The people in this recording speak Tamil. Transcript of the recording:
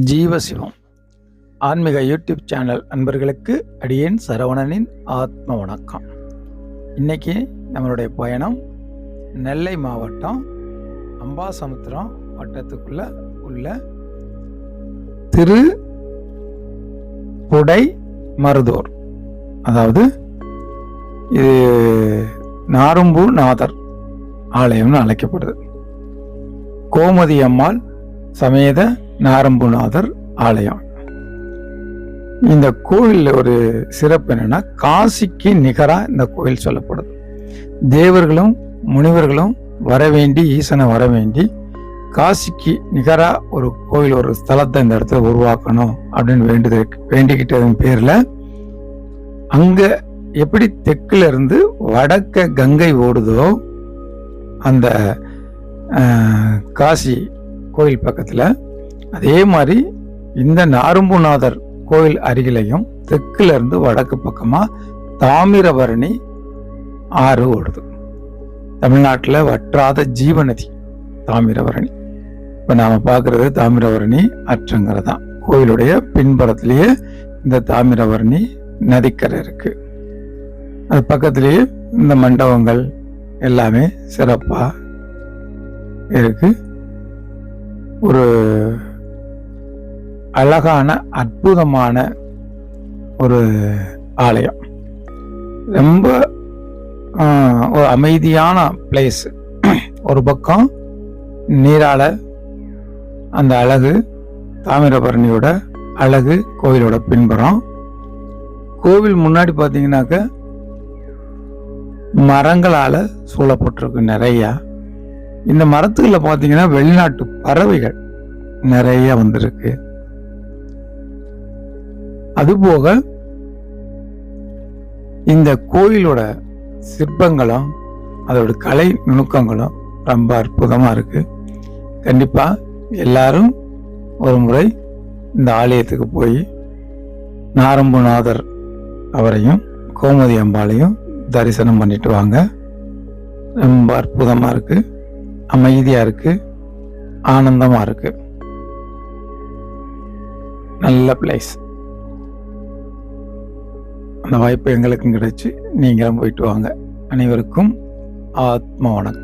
ஜீவசிவம். ஆன்மீக யூடியூப் சேனல் அன்பர்களுக்கு அடியேன் சரவணனின் ஆத்ம வணக்கம். இன்றைக்கி நம்மளுடைய பயணம் நெல்லை மாவட்டம் அம்பாசமுத்திரம் வட்டத்துக்குள்ள உள்ள திரு புடை மருதூர். அதாவது இது நாரும்பு நாதர் ஆலயம்னு அழைக்கப்படுது. கோமதி அம்மாள் சமேத நாரம்புநாதர் ஆலயம். இந்த கோவில் ஒரு சிறப்பு என்னன்னா காசிக்கு நிகராக இந்த கோயில் சொல்லப்படுது. தேவர்களும் முனிவர்களும் வரவேண்டி ஈசனை வர வேண்டி காசிக்கு நிகராக ஒரு கோயில் ஒரு ஸ்தலத்தை இந்த இடத்துல உருவாக்கணும் அப்படின்னு வேண்டுது வேண்டிக்கிட்டதன் பேரில் அங்கே எப்படி தெற்குல இருந்து வடக்க கங்கை ஓடுதோ அந்த காசி கோயில் பக்கத்தில் அதே மாதிரி இந்த நாரும்புநாதர் கோயில் அருகிலையும் தெற்குல இருந்து வடக்கு பக்கமா தாமிரபரணி ஆறு ஓடுது. தமிழ்நாட்டில் வற்றாத ஜீவநதி தாமிரபரணி. இப்போ நாம் பார்க்கறது தாமிரபரணி அற்றங்கிறது தான் கோயிலுடைய பின்புறத்திலேயே இந்த தாமிரபரணி நதிக்கரை இருக்கு. அது பக்கத்திலேயே இந்த மண்டபங்கள் எல்லாமே சிறப்பாக இருக்கு. ஒரு அழகான அற்புதமான ஒரு ஆலயம். ரொம்ப ஒரு அமைதியான பிளேஸ் ஒரு பக்கம் நீரால அந்த அழகு தாமிரபரணியோட அழகு கோவிலோட பின்புறம். கோவில் முன்னாடி பார்த்தீங்கன்னாக்க மரங்களால் சூழப்பட்டிருக்கு நிறையா. இந்த மரத்துகளில் பார்த்தீங்கன்னா வெளிநாட்டு பறவைகள் நிறைய வந்திருக்கு. அதுபோக இந்த கோயிலோட சிற்பங்களும் அதோட கலை நுணுக்கங்களும் ரொம்ப அற்புதமாக இருக்குது கண்டிப்பாக எல்லாரும் ஒரு முறை இந்த ஆலயத்துக்கு போய் நாரம்புநாதர் அவரையும் கோமதி அம்பாளையும் தரிசனம் பண்ணிட்டு வாங்க. ரொம்ப அற்புதமாக இருக்குது அமைதியாக இருக்குது ஆனந்தமாக இருக்குது நல்ல பிளேஸ் அந்த வாய்ப்பு எங்களுக்கும் கிடைச்சி நீங்களும் போயிட்டு வாங்க. அனைவருக்கும் ஆத்ம வணக்கம்.